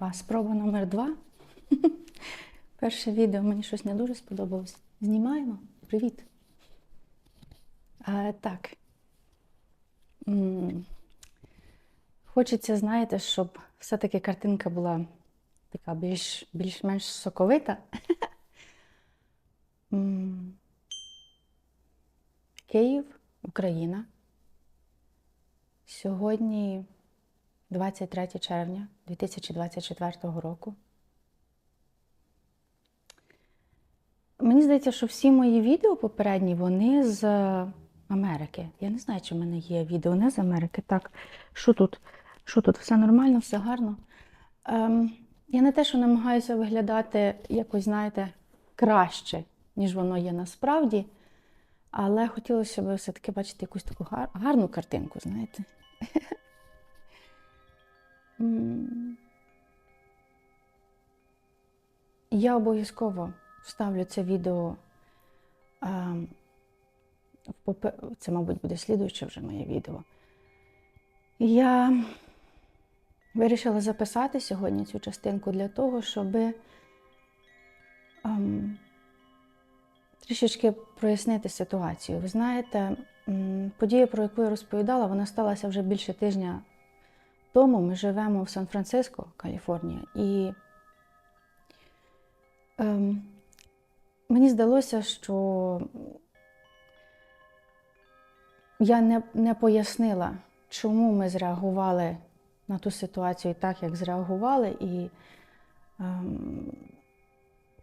Опа, спроба номер два. Перше відео мені щось не дуже сподобалось. Знімаємо. Привіт. А, так. М, Хочеться, знаєте, щоб все-таки картинка була така більш, більш-менш соковита. М, Київ, Україна. Сьогодні 23 червня 2024 року. Мені здається, що всі мої відео попередні, вони з Америки. Я не знаю, чи в мене є відео не з Америки. Так, що тут? Що тут? Все нормально, все гарно. Ем, я не те, що намагаюся виглядати якось, знаєте, краще, ніж воно є насправді. Але хотілося б все-таки бачити якусь таку гар- гарну картинку, знаєте. Я обов'язково вставлю це відео. Це, мабуть, буде слідуюче вже моє відео. Я вирішила записати сьогодні цю частинку для того, щоб ем, трішечки прояснити ситуацію. Ви знаєте, подія, про яку я розповідала, вона сталася вже більше тижня тому. Ми живемо в Сан-Франциско, Каліфорнія, і ем, мені здалося, що я не, не пояснила, чому ми зреагували на ту ситуацію так, як зреагували, і ем,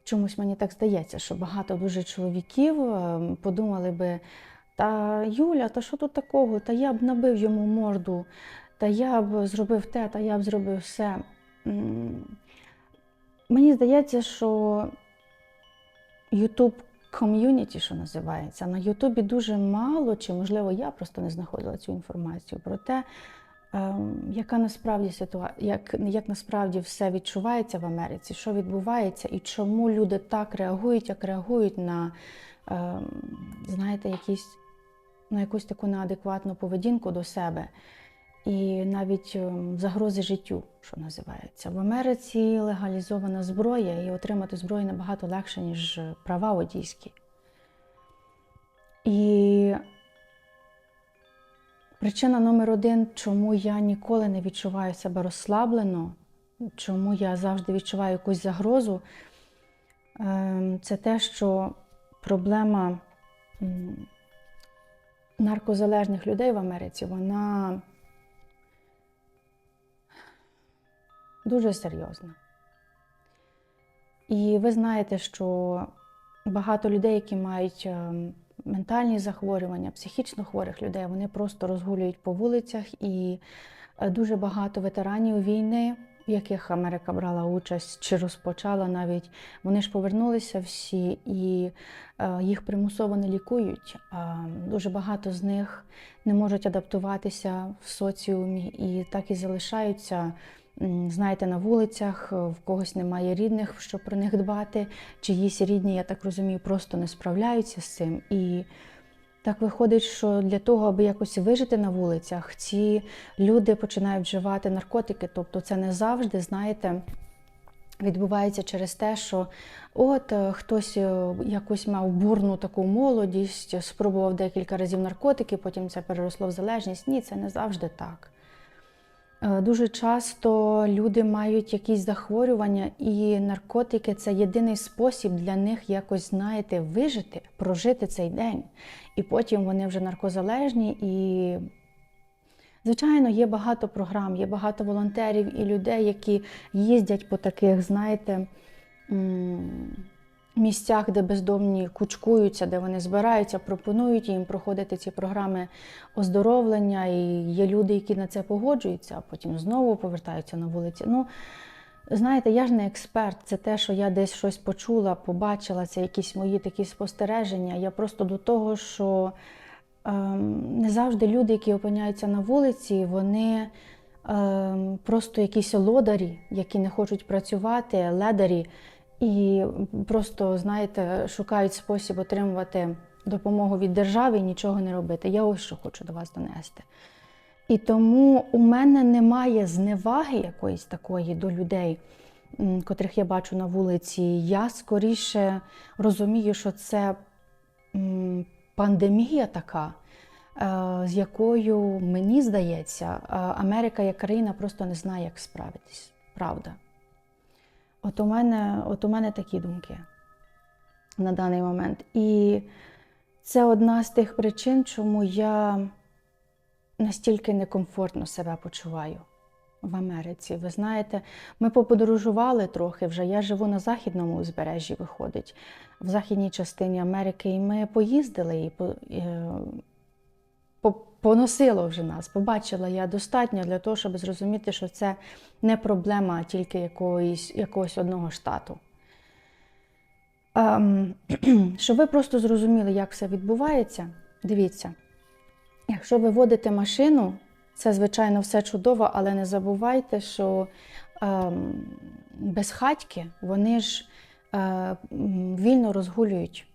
чомусь мені так здається, що багато дуже чоловіків ем, подумали би, та Юля, та що тут такого? Та я б набив йому морду, та я б зробив те, та я б зробив все. Мені здається, що YouTube ком'юніті, що називається, на Ютубі дуже мало, чи можливо я просто не знаходила цю інформацію про те, ем, яка насправді ситуація, як, як насправді все відчувається в Америці, що відбувається і чому люди так реагують, як реагують на, ем, знаєте, якісь, на якусь таку неадекватну поведінку до себе. І навіть ем, загрози життю, що називається. В Америці легалізована зброя, і отримати зброю набагато легше, ніж права водійські. І причина номер один, чому я ніколи не відчуваю себе розслаблено, чому я завжди відчуваю якусь загрозу, ем, це те, що проблема наркозалежних людей в Америці, вона дуже серйозна. І ви знаєте, що багато людей, які мають ем, ментальні захворювання, психічно хворих людей, вони просто розгулюють по вулицях, і е, дуже багато ветеранів війни, в яких Америка брала участь чи розпочала навіть, вони ж повернулися всі і е, їх примусово не лікують. Дуже багато з них не можуть адаптуватися в соціумі і так і залишаються знаєте, на вулицях, в когось немає рідних, щоб про них дбати. Чиїсь рідні, я так розумію, просто не справляються з цим. І так виходить, що для того, аби якось вижити на вулицях, ці люди починають вживати наркотики. Тобто це не завжди, знаєте, відбувається через те, що от е, хтось е, якось мав бурну таку молодість, спробував декілька разів наркотики, потім це переросло в залежність. Ні, це не завжди так. Е, Дуже часто люди мають якісь захворювання, і наркотики це єдиний спосіб для них якось, знаєте, вижити, прожити цей день. І потім вони вже наркозалежні. І, звичайно, є багато програм, є багато волонтерів і людей, які їздять по таких, знаєте, місцях, де бездомні кучкуються, де вони збираються, пропонують їм проходити ці програми оздоровлення. І є люди, які на це погоджуються, а потім знову повертаються на вулиці. Ну, знаєте, я ж не експерт. Це те, що я десь щось почула, побачила, це якісь мої такі спостереження. Я просто до того, що ем, не завжди люди, які опиняються на вулиці, вони ем, просто якісь лодарі, які не хочуть працювати, ледарі, і просто, знаєте, шукають спосіб отримувати допомогу від держави і нічого не робити. Я ось що хочу до вас донести. І тому у мене немає зневаги якоїсь такої до людей, котрих я бачу на вулиці. Я скоріше розумію, що це пандемія така, е, з якою мені здається, е, Америка як країна просто не знає, як справитись. Правда. От у мене, от у мене такі думки на даний момент. І це одна з тих причин, чому я настільки некомфортно себе почуваю в Америці. Ви знаєте, ми поподорожували трохи вже. Я живу на західному узбережжі, виходить, в західній частині Америки, і ми поїздили і е, поносило вже нас. Побачила я достатньо для того, щоб зрозуміти, що це не проблема тільки якоїсь, якогось одного штату. Ем, щоб ви просто зрозуміли, як все відбувається, дивіться. Якщо ви водите машину, це, звичайно, все чудово, але не забувайте, що ем, безхатьки, вони ж е, вільно розгулюють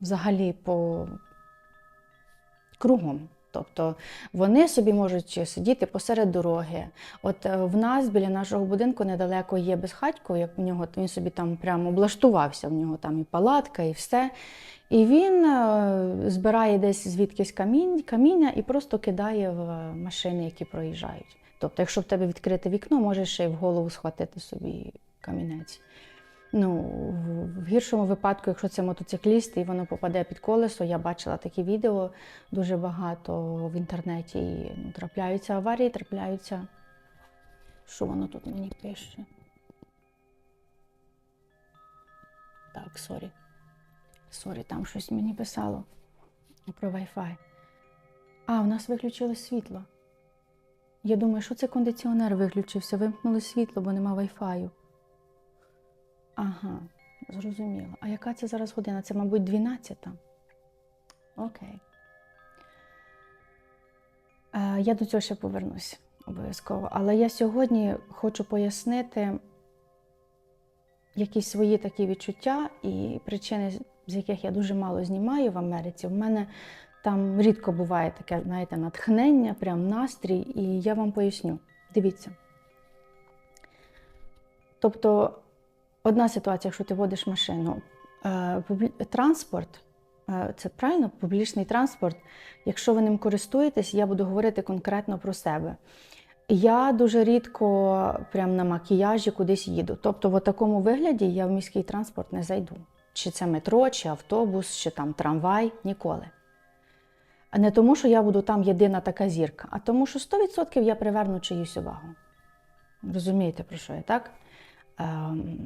взагалі по кругом. Тобто вони собі можуть сидіти посеред дороги. От е, в нас біля нашого будинку недалеко є безхатько, як в нього він собі там прямо облаштувався, в нього там і палатка, і все. І він е, збирає десь звідкись камінь, каміння і просто кидає в машини, які проїжджають. Тобто, якщо в тебе відкрите вікно, можеш ще й в голову схватити собі камінець. Ну, в- гіршому випадку, якщо це мотоцикліст і воно попаде під колесо, я бачила такі відео дуже багато в інтернеті. І, ну, трапляються аварії, трапляються. Що воно тут мені пише? Так, сорі. Сорі, там щось мені писало про Wi-Fi. А, у нас виключили світло. Я думаю, що це кондиціонер виключився, вимкнули світло, бо нема Wi-Fi. Ага, зрозуміло. А яка це зараз година? Це, мабуть, 12. Окей. Е, Я до цього ще повернусь обов'язково. Але я сьогодні хочу пояснити якісь свої такі відчуття і причини, з яких я дуже мало знімаю в Америці. У мене там рідко буває таке, знаєте, натхнення, прям настрій, і я вам поясню. Дивіться. Тобто, одна ситуація, якщо ти водиш машину, е, транспорт, е, це правильно, публічний транспорт. Якщо ви ним користуєтесь, я буду говорити конкретно про себе. Я дуже рідко прям на макіяжі кудись їду. Тобто, в такому вигляді я в міський транспорт не зайду. Чи це метро, чи автобус, чи там трамвай ніколи. Не тому, що я буду там єдина така зірка, а тому, що 100% я приверну чиюсь увагу. Розумієте, про що я, так? Ем...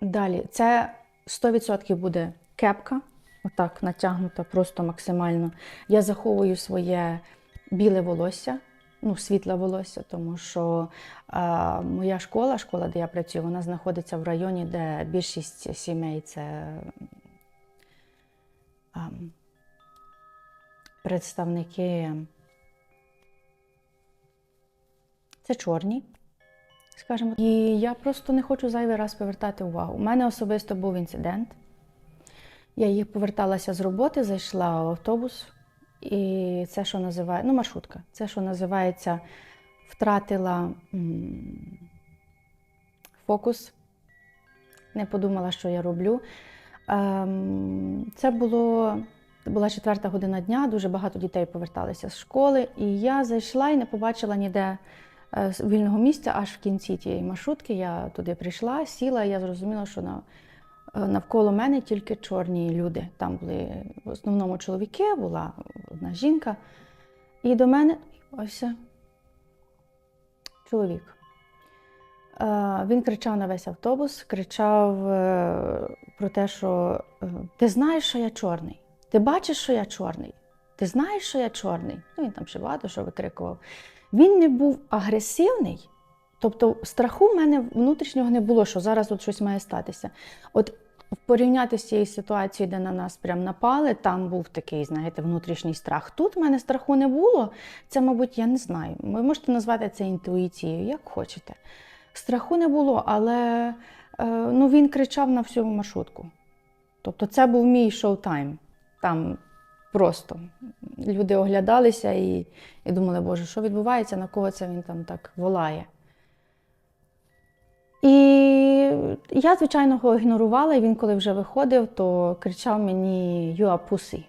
Далі, це 100% буде кепка, отак натягнута, просто максимально. Я заховую своє біле волосся, ну, світле волосся, тому що е, моя школа, школа, де я працюю, вона знаходиться в районі, де більшість сімей це е, представники. Це чорні, скажімо. І я просто не хочу зайвий раз повертати увагу. У мене особисто був інцидент. Я їх поверталася з роботи, зайшла в автобус, і це, що називає, ну, маршрутка, це, що називається, втратила м, фокус, не подумала, що я роблю. Ем, це було, була четверта година дня, дуже багато дітей поверталися з школи, і я зайшла і не побачила ніде вільного місця аж в кінці тієї маршрутки. Я туди прийшла, сіла, і я зрозуміла, що на, е, навколо мене тільки чорні люди. Там були в основному чоловіки, була одна жінка. І до мене ось чоловік. Е, Він кричав на весь автобус, кричав е, про те, що е, ти знаєш, що я чорний. Ти бачиш, що я чорний. Ти знаєш, що я чорний. Ну, він там ще багато що викрикував. Він не був агресивний, тобто страху в мене внутрішнього не було, що зараз от щось має статися. От порівняти з цією ситуацією, де на нас прям напали, там був такий, знаєте, внутрішній страх. Тут в мене страху не було. Це, мабуть, я не знаю. Ви можете назвати це інтуїцією, як хочете. Страху не було, але е, ну, він кричав на всю маршрутку. Тобто це був мій шоу-тайм. Там Просто. Люди оглядалися і, і думали, Боже, що відбувається, на кого це він там так волає. І я, звичайно, його ігнорувала, і він, коли вже виходив, то кричав мені You are pussy.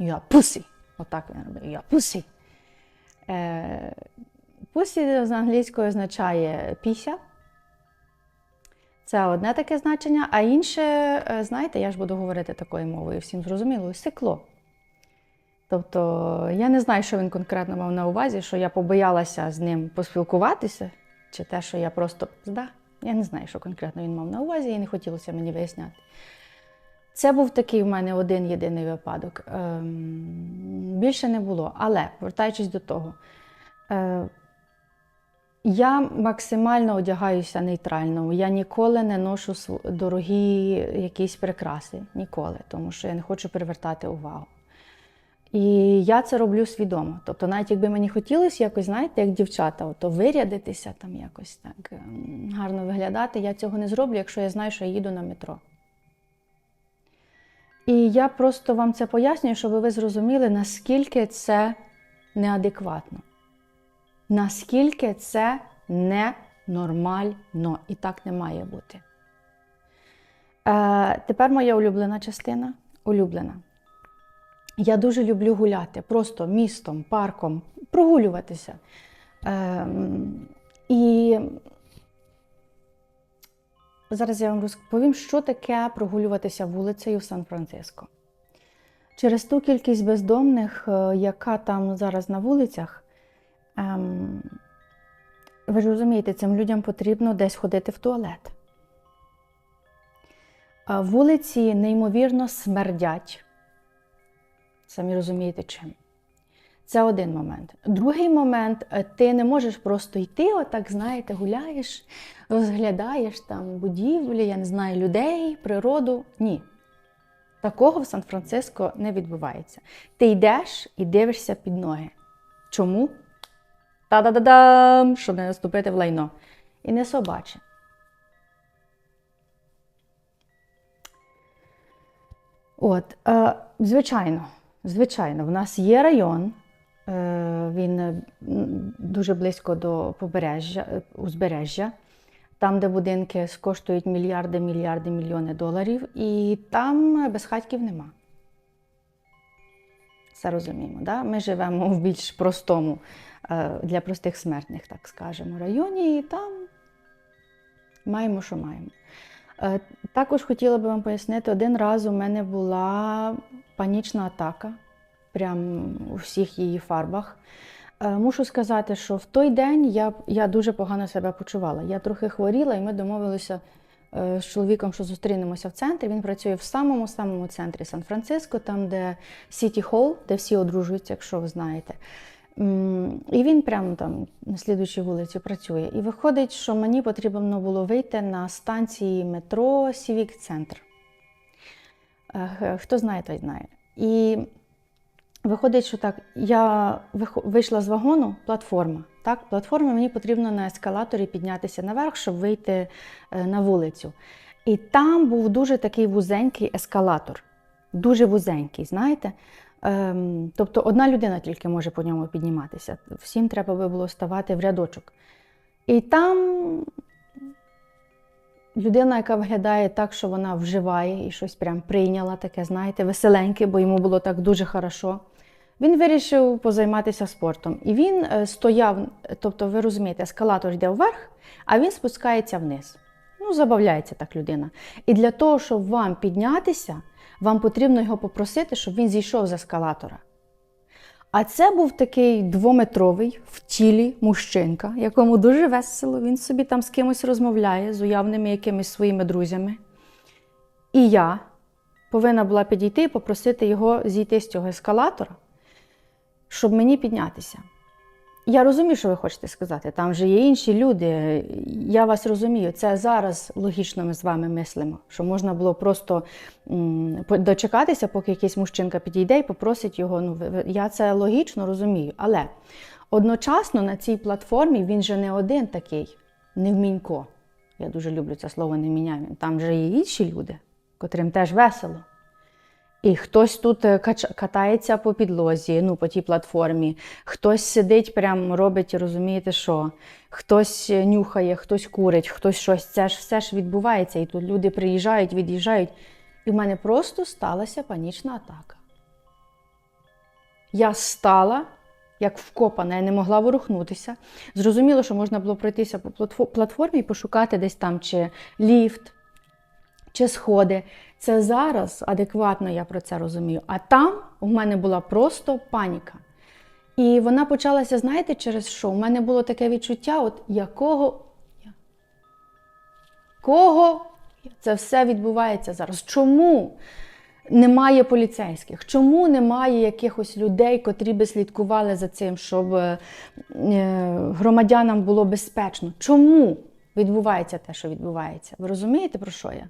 You are pussy. Отак він робив. You are pussy. Е, pussy з англійської означає піся. Це одне таке значення, а інше, е, знаєте, я ж буду говорити такою мовою, всім зрозуміло, сикло. Тобто я не знаю, що він конкретно мав на увазі, що я побоялася з ним поспілкуватися, чи те, що я просто пизда. Я не знаю, що конкретно він мав на увазі, і не хотілося мені виясняти. Це був такий в мене один єдиний випадок. Ем, більше не було. Але, повертаючись до того, е, я максимально одягаюся нейтрально. Я ніколи не ношу дорогі якісь прикраси. Ніколи, тому що я не хочу привертати увагу. І я це роблю свідомо. Тобто, навіть якби мені хотілося якось, знаєте, як дівчата, то вирядитися, там якось так ем, гарно виглядати, я цього не зроблю, якщо я знаю, що я їду на метро. І я просто вам це пояснюю, щоб ви зрозуміли, наскільки це неадекватно, наскільки це ненормально і так не має бути. Е, тепер моя улюблена частина. Улюблена. Я дуже люблю гуляти просто містом, парком, прогулюватися. Ем, і зараз я вам розповім, що таке прогулюватися вулицею в Сан-Франциско. Через ту кількість бездомних, е, яка там зараз на вулицях, ем, ви ж розумієте, цим людям потрібно десь ходити в туалет. Вулиці неймовірно смердять. Самі розумієте чим. Це один момент. Другий момент, е, ти не можеш просто йти, отак, знаєте, гуляєш, розглядаєш там будівлі, я не знаю, людей, природу. Ні. Такого в Сан-Франциско не відбувається. Ти йдеш і дивишся під ноги. Чому? Та-да-да-дам! Щоб не наступити в лайно. І не собаче. От, е, звичайно, звичайно, в нас є район, е, він е, дуже близько до побережжя, е, узбережжя, там, де будинки коштують мільярди, мільярди, мільйони доларів, і там безхатьків нема. Все розуміємо, да? ми живемо в більш простому для простих смертних, так скажемо, районі, і там маємо, що маємо. Також хотіла би вам пояснити, один раз у мене була панічна атака, прям у всіх її фарбах. Е, Мушу сказати, що в той день я, я дуже погано себе почувала. Я трохи хворіла, і ми домовилися е, з чоловіком, що зустрінемося в центрі. Він працює в самому самому центрі Сан-Франциско, там, де Сіті Холл, де всі одружуються, якщо ви знаєте. І він прямо там на слідуючій вулиці працює. І виходить, що мені потрібно було вийти на станції метро Сівік Центр. Е, Хто знає, той знає. І виходить, що так, я вийшла з вагону, платформа. Так, платформа мені потрібно на ескалаторі піднятися наверх, щоб вийти е, на вулицю. І там був дуже такий вузенький ескалатор. Дуже вузенький, знаєте. Ем, тобто одна людина тільки може по ньому підніматися. Всім треба би було ставати в рядочок. І там людина, яка виглядає так, що вона вживає і щось прям прийняла, таке, знаєте, веселеньке, бо йому було так дуже хорошо. Він вирішив позайматися спортом. І він е, стояв, тобто, ви розумієте, ескалатор йде вверх, а він спускається вниз. Ну, забавляється так людина. І для того, щоб вам піднятися, вам потрібно його попросити, щоб він зійшов з ескалатора. А це був такий двометровий в тілі мужчинка, якому дуже весело, він собі там з кимось розмовляє, з уявними якимись своїми друзями. І я повинна була підійти і попросити його зійти з цього ескалатора, щоб мені піднятися. Я розумію, що ви хочете сказати. Там вже є інші люди. Я вас розумію. Це зараз логічно ми з вами мислимо, що можна було просто дочекатися, поки якийсь мужчинка підійде і попросить його. Ну, я це логічно розумію. Але одночасно на цій платформі він же не один такий, невмінько. Я дуже люблю це слово невмінямі. Там вже є інші люди, котрим теж весело. І хтось тут е, катається по підлозі, ну, по тій платформі, хтось сидить, прям робить, розумієте, що, хтось е, нюхає, хтось курить, хтось щось. Це ж все ж відбувається. І тут люди приїжджають, від'їжджають. І в мене просто сталася панічна атака. Я стала, як вкопана, я не могла ворухнутися. Зрозуміло, що можна було пройтися по платформі і пошукати десь там чи ліфт, чи сходи. Це зараз адекватно я про це розумію. А там у мене була просто паніка. І вона почалася, знаєте, через що? У мене було таке відчуття, от якого. Кого це все відбувається зараз? Чому немає поліцейських? Чому немає якихось людей, котрі би слідкували за цим, щоб е, громадянам було безпечно? Чому відбувається те, що відбувається? Ви розумієте, про що я?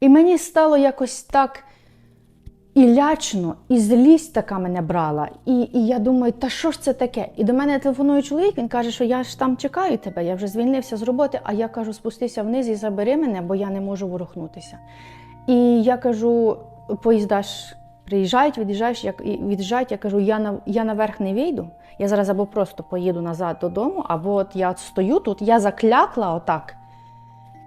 І мені стало якось так і лячно, і злість така мене брала. І, і я думаю, та що ж це таке? І до мене телефонує чоловік, він каже, що я ж там чекаю тебе, я вже звільнився з роботи, а я кажу, спустися вниз і забери мене, бо я не можу ворухнутися. І я кажу, поїзда ж приїжджають, від'їжджають, як від'їжджають, я кажу, я на я наверх не вийду. Я зараз або просто поїду назад додому, або от я стою тут, я заклякла отак.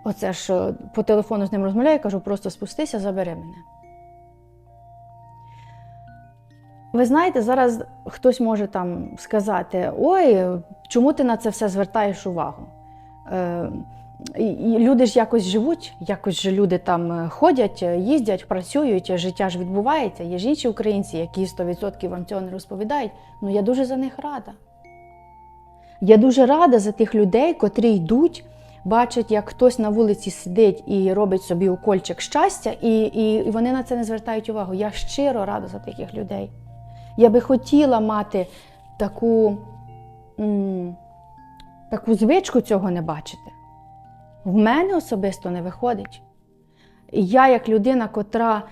Оце ж е, по телефону з ним розмовляю, кажу, просто спустися, забери мене. Ви знаєте, зараз хтось може там сказати: ой, чому ти на це все звертаєш увагу? Е, і- люди ж якось живуть, якось же люди там е, ходять, е, їздять, працюють, життя ж відбувається. Є ж інші українці, які 100% вам цього не розповідають. Ну я дуже за них рада. Я дуже рада за тих людей, котрі йдуть, бачать, як хтось на вулиці сидить і робить собі укольчик щастя, і, і, вони на це не звертають увагу. Я щиро рада за таких людей. Я би хотіла мати таку, м, таку звичку цього не бачити. В мене особисто не виходить. Я, як людина, котра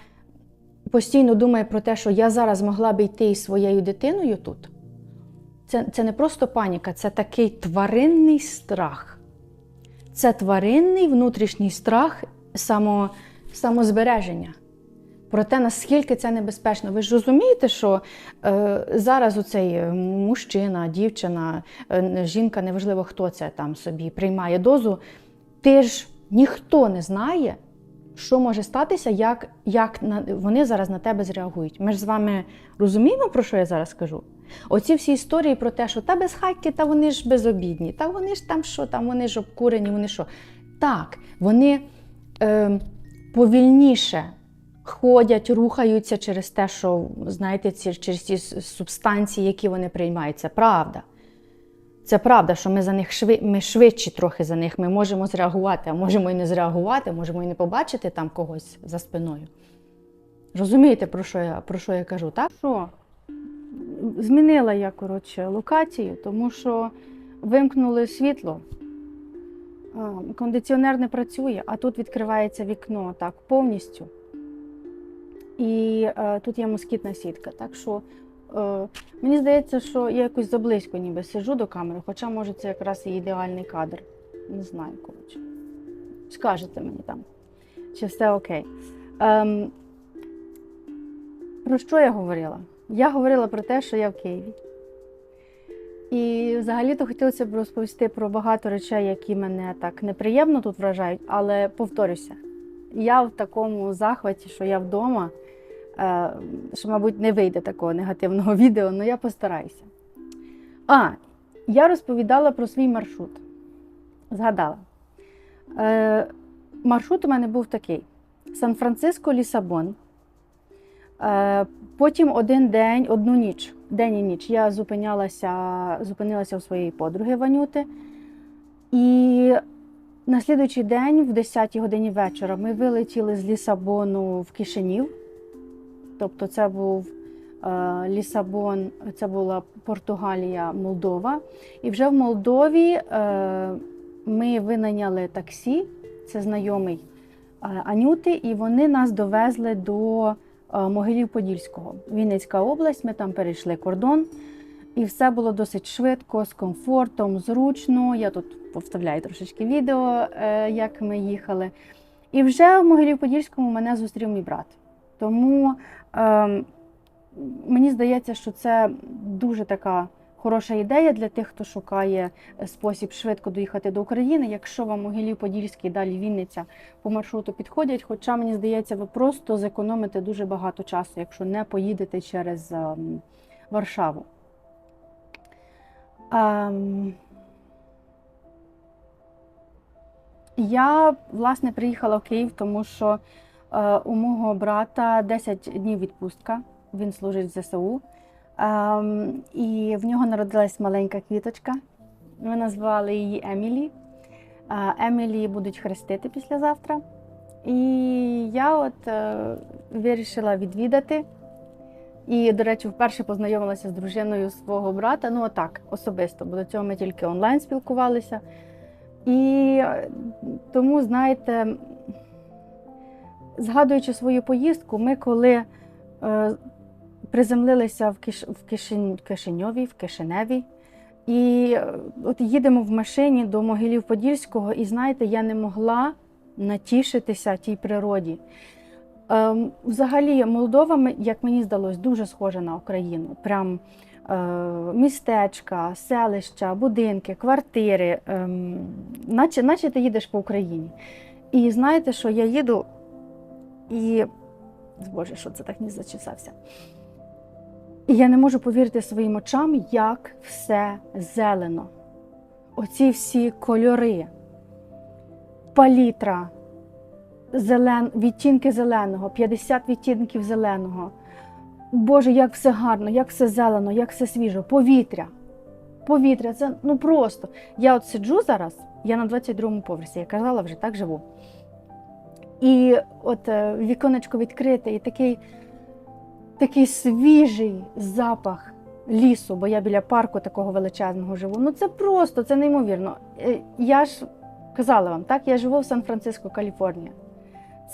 постійно думає про те, що я зараз могла би йти із своєю дитиною тут, це, це не просто паніка, це такий тваринний страх. Це тваринний внутрішній страх само, самозбереження. Про те, наскільки це небезпечно. Ви ж розумієте, що е, зараз оцей е, мужчина, дівчина, е, жінка, неважливо хто це там собі приймає дозу, ти ж ніхто не знає, що може статися, як, як на, вони зараз на тебе зреагують. Ми ж з вами розуміємо, про що я зараз кажу? Оці всі історії про те, що та безхатьки, та вони ж безобідні, та вони ж там що, там вони ж обкурені, вони що. Так, вони е, повільніше ходять, рухаються через те, що, знаєте, ці, через ці субстанції, які вони приймають. Це правда. Це правда, що ми за них шви, ми швидші трохи за них. Ми можемо зреагувати, а можемо і не зреагувати, можемо і не побачити там когось за спиною. Розумієте, про що я, про що я кажу, так? Що? Змінила я, коротше, локацію, тому що вимкнули світло. Кондиціонер не працює, а тут відкривається вікно так повністю. І е, тут є москітна сітка. Так що е, мені здається, що я якось заблизько ніби сиджу до камери, хоча, може, це якраз і ідеальний кадр. Не знаю, коротше. Скажете мені там, чи все окей. Ем, про що я говорила? Я говорила про те, що я в Києві. І взагалі-то хотілося б розповісти про багато речей, які мене так неприємно тут вражають, але повторюся, я в такому захваті, що я вдома, е, що, мабуть, не вийде такого негативного відео, але я постараюся. А, я розповідала про свій маршрут. Згадала. Е, маршрут у мене був такий: Сан-Франциско, Лісабон. Потім один день, одну ніч, день і ніч, я зупинялася, зупинилася у своєї подруги Ванюти. І на слідуючий день, в 10 годині вечора, ми вилетіли з Лісабону в Кишинів. Тобто, це був е, Лісабон, це була Португалія, Молдова. І вже в Молдові е, ми винайняли таксі, це знайомий е, Анюти, і вони нас довезли до Могилів-Подільського. Вінницька область, ми там перейшли кордон. І все було досить швидко, з комфортом, зручно. Я тут повставляю трошечки відео, е, як ми їхали. І вже в Могилів-Подільському мене зустрів мій брат. Тому Ем, мені здається, що це дуже така хороша ідея для тих, хто шукає е, спосіб швидко доїхати до України. Якщо вам Могилів Подільський, далі Вінниця по маршруту підходять. Хоча мені здається, ви просто зекономите дуже багато часу, якщо не поїдете через ем, Варшаву. Ем, я власне приїхала в Київ, тому що е, у мого брата 10 днів відпустка. Він служить в ЗСУ. Ем, і в нього народилась маленька квіточка. Ми назвали її Емілі. Е, Емілі будуть хрестити післязавтра. І я от е, вирішила відвідати. І, до речі, вперше познайомилася з дружиною свого брата. Ну, отак, особисто, бо до цього ми тільки онлайн спілкувалися. І е, тому, знаєте, згадуючи свою поїздку, ми коли приземлилися в, Киш, в Кишин, Кишиньові, в Кишиневі, і е, от їдемо в машині до Могилів Подільського, і знаєте, я не могла натішитися тій природі. Ем, Взагалі, Молдова, як мені здалось, дуже схожа на Україну. Прям е, містечка, селища, будинки, квартири, ем, наче, наче ти їдеш по Україні. І знаєте, що я їду і. Боже, що це так не зачесався. І я не можу повірити своїм очам, як все зелено. Оці всі кольори, палітра, зелен, відтінки зеленого, 50 відтінків зеленого. Боже, як все гарно, як все зелено, як все свіжо, повітря. Повітря, це ну просто. Я от сиджу зараз, я на 22-му поверсі, я казала, вже так живу. І от е, віконечко відкрите, і такий, такий свіжий запах лісу, бо я біля парку такого величезного живу. Ну це просто, це неймовірно. Е, Я ж казала вам, так, я живу в Сан-Франциско, Каліфорнія.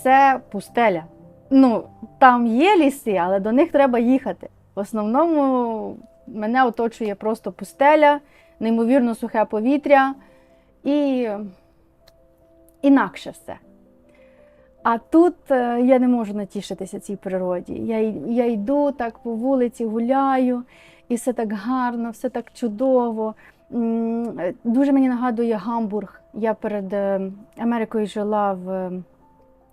Це пустеля. Ну, там є ліси, але до них треба їхати. В основному мене оточує просто пустеля, неймовірно сухе повітря і інакше все. А тут е, я не можу натішитися цій природі. Я, я йду так по вулиці, гуляю, і все так гарно, все так чудово. Е, Дуже мені нагадує Гамбург. Я перед е, Америкою жила в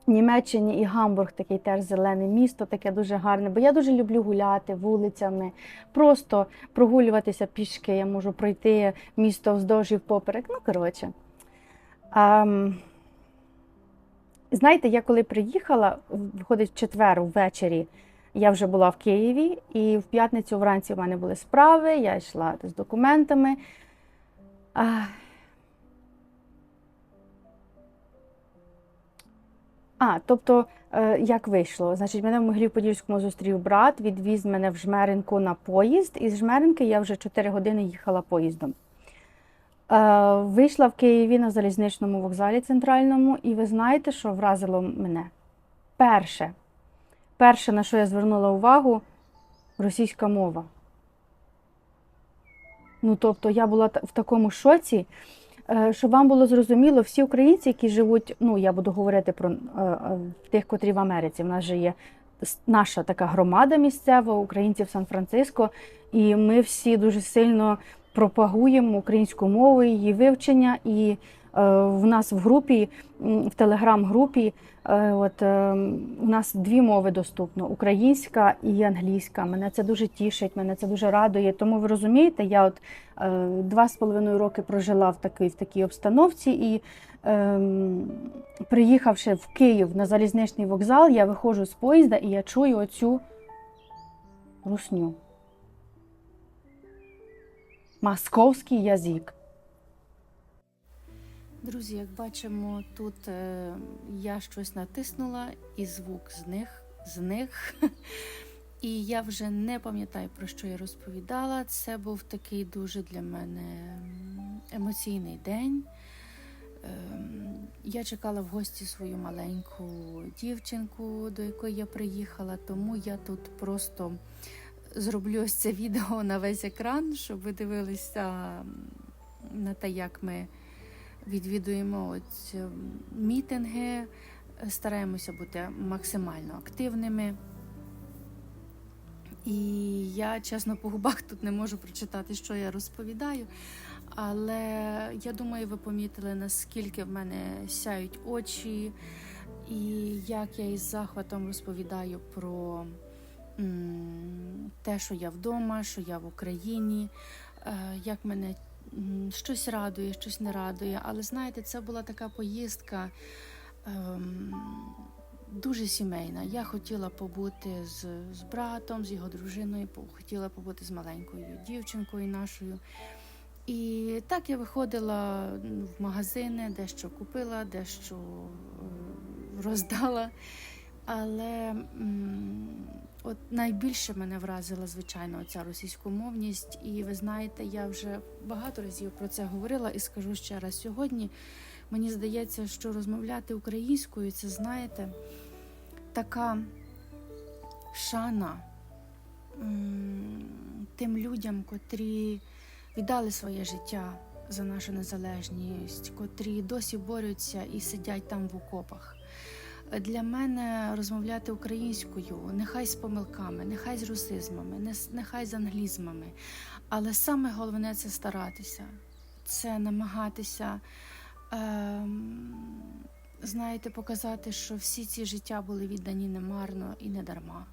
Німеччині і Гамбург такий теж зелене місто, таке дуже гарне. Бо я дуже люблю гуляти вулицями, просто прогулюватися пішки. Я можу пройти місто вздовж і впоперек. Ну, коротше. Знаєте, я коли приїхала, виходить в четвер ввечері, я вже була в Києві, і в п'ятницю вранці в мене були справи, я йшла з документами. А, тобто, е, як вийшло? Значить, мене в Могилів-Подільському зустрів брат, відвіз мене в Жмеринку на поїзд, і з Жмеринки я вже 4 години їхала поїздом. Е, Вийшла в Києві на залізничному вокзалі центральному, і ви знаєте, що вразило мене? Перше, перше, на що я звернула увагу, російська мова. Ну, тобто, я була в такому шоці, е, щоб вам було зрозуміло, всі українці, які живуть, ну я буду говорити про е, тих, котрі в Америці. В нас же є наша така громада місцева, українців Сан-Франциско, і ми всі дуже сильно пропагуємо українську мову, її вивчення. І е, в нас в групі, в телеграм-групі, е, от е, у нас дві мови доступно: українська і англійська. Мене це дуже тішить, мене це дуже радує. Тому ви розумієте, я от два з половиною роки прожила в такій, в такій обстановці і. Ем, приїхавши в Київ на залізничний вокзал, я виходжу з поїзда і я чую оцю русню. Московський язик. Друзі, як бачимо, тут е, я щось натиснула, і звук зник, зник. І я вже не пам'ятаю, про що я розповідала. Це був такий дуже для мене емоційний день. Ем, Я чекала в гості свою маленьку дівчинку, до якої я приїхала, тому я тут просто зроблю ось це відео на весь екран, щоб ви дивилися на те, як ми відвідуємо ось ем, мітинги, стараємося бути максимально активними. І я, чесно, по губах тут не можу прочитати, що я розповідаю. Але я думаю, ви помітили, наскільки в мене сяють очі, і як я із захватом розповідаю про те, що я вдома, що я в Україні, е, як мене щось радує, щось не радує. Але знаєте, це була така поїздка. ем, Дуже сімейна. Я хотіла побути з, з братом, з його дружиною, хотіла побути з маленькою дівчинкою нашою. І так я виходила в магазини, дещо купила, дещо е, роздала. Але от найбільше мене вразила, звичайно, ця російськомовність. І ви знаєте, я вже багато разів про це говорила і скажу ще раз сьогодні. Мені здається, що розмовляти українською це, знаєте, така шана тим людям, котрі віддали своє життя за нашу незалежність, котрі досі борються і сидять там в окопах. Для мене розмовляти українською, нехай з помилками, нехай з русизмами, нехай з англізмами. Але саме головне це старатися, це намагатися, ем, знаєте, показати, що всі ці життя були віддані немарно і не дарма.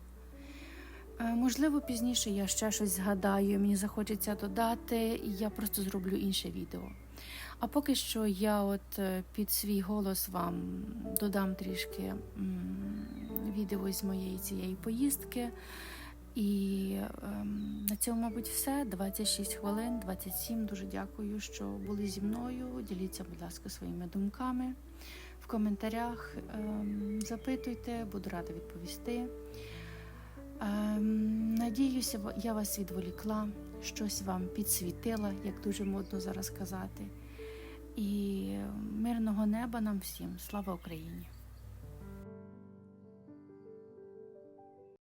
Е, Можливо, пізніше я ще щось згадаю, мені захочеться додати, і я просто зроблю інше відео. А поки що я от е, під свій голос вам додам трішки відео із моєї цієї поїздки. І ем, на цьому, мабуть, все. 26 хвилин, 27. Дуже дякую, що були зі мною. Діліться, будь ласка, своїми думками в коментарях. Ем, запитуйте, буду рада відповісти. Ем, надіюся, я вас відволікла, щось вам підсвітила, як дуже модно зараз казати. І мирного неба нам всім. Слава Україні!